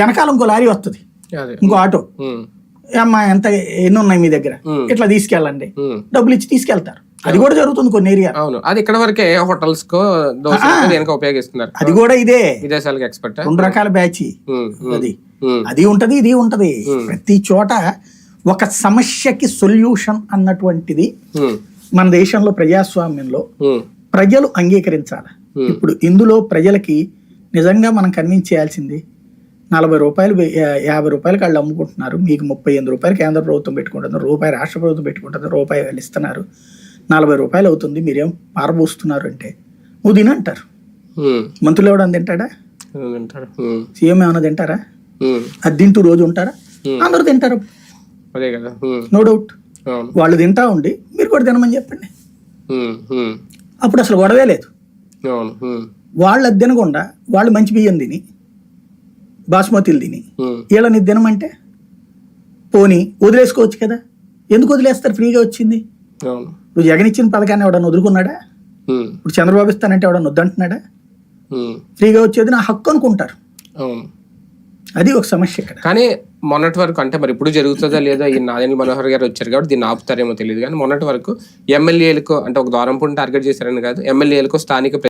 వెనకాల ఇంకో లారీ వస్తుంది ఇంకో ఆటో. అమ్మా ఎంత ఎన్ని ఉన్నాయి మీ దగ్గర. ఇట్లా తీసుకెళ్ళండి. డబ్బులు ఇచ్చి తీసుకెళ్తారు. అది కూడా జరుగుతుంది కొన్ని ఏరియా అవును. అది ఇక్కడ వరకే హోటల్స్ కో ఉపయోగిస్తున్నారు. అది కూడా ఇదే. విదేశాలకు ఎక్స్పర్ట్ రెండు రకాల బ్యాచ్. అది. అది ఉంటది ఇది ఉంటది. ప్రతి చోట ఒక సమస్యకి సొల్యూషన్ అన్నటువంటిది మన దేశంలో ప్రజాస్వామ్యంలో ప్రజలు అంగీకరించాలి. ఇప్పుడు ఇందులో ప్రజలకి నిజంగా మనం కన్విన్స్ చేయాల్సింది నలభై రూపాయలు యాభై రూపాయలకి వాళ్ళు అమ్ముకుంటున్నారు. మీకు ముప్పై ఎనిమిది రూపాయలు కేంద్ర ప్రభుత్వం పెట్టుకుంటుంది. రూపాయి రాష్ట్ర ప్రభుత్వం పెట్టుకుంటుంది. రూపాయి వాళ్ళు ఇస్తున్నారు. నలభై రూపాయలు అవుతుంది. మీరేం పారబోస్తున్నారు అంటే నువ్వు తిని అంటారు. మంత్రులు ఎవడని తింటాడా? సీఎం ఏమైనా తింటారా? అది తింటూ రోజు ఉంటారా? అందరూ తింటారు. అదే కదా. Um, no doubt. వాళ్ళు తింటా ఉండి మీరు కూడా తినమని చెప్పండి. అప్పుడు అసలు గొడవే లేదు. వాళ్ళు అది తినకుండా వాళ్ళు మంచి బియ్యం తిని బాస్మతిలు తిని. వీళ్ళని తినమంటే? పోనీ వదిలేసుకోవచ్చు కదా? ఎందుకు వదిలేస్తారు? ఫ్రీగా వచ్చింది. నువ్వు జగన్ ఇచ్చిన పథకాన్ని ఎవడన్నా వదులుకున్నాడా? ఇప్పుడు చంద్రబాబు ఇస్తానంటే ఎవడన్నా వద్దంటున్నాడా? ఫ్రీగా వచ్చేది నా హక్కు అనుకుంటారు. అది ఒక సమస్య ఇక్కడ. కానీ మొన్నటి వరకు అంటే మరి ఇప్పుడు జరుగుతుందో లేదో? ఈ నాదేని మనోహర్ గారు వచ్చారు కాబట్టి దీన్ని ఆపుతారేమో తెలియదు. కానీ మొన్నటి వరకు ఎమ్మెల్యేలకు అంటే ఒక ద్వారం టార్గెట్ చేశారని కాదు ఎమ్మెల్యేలకు స్థానిక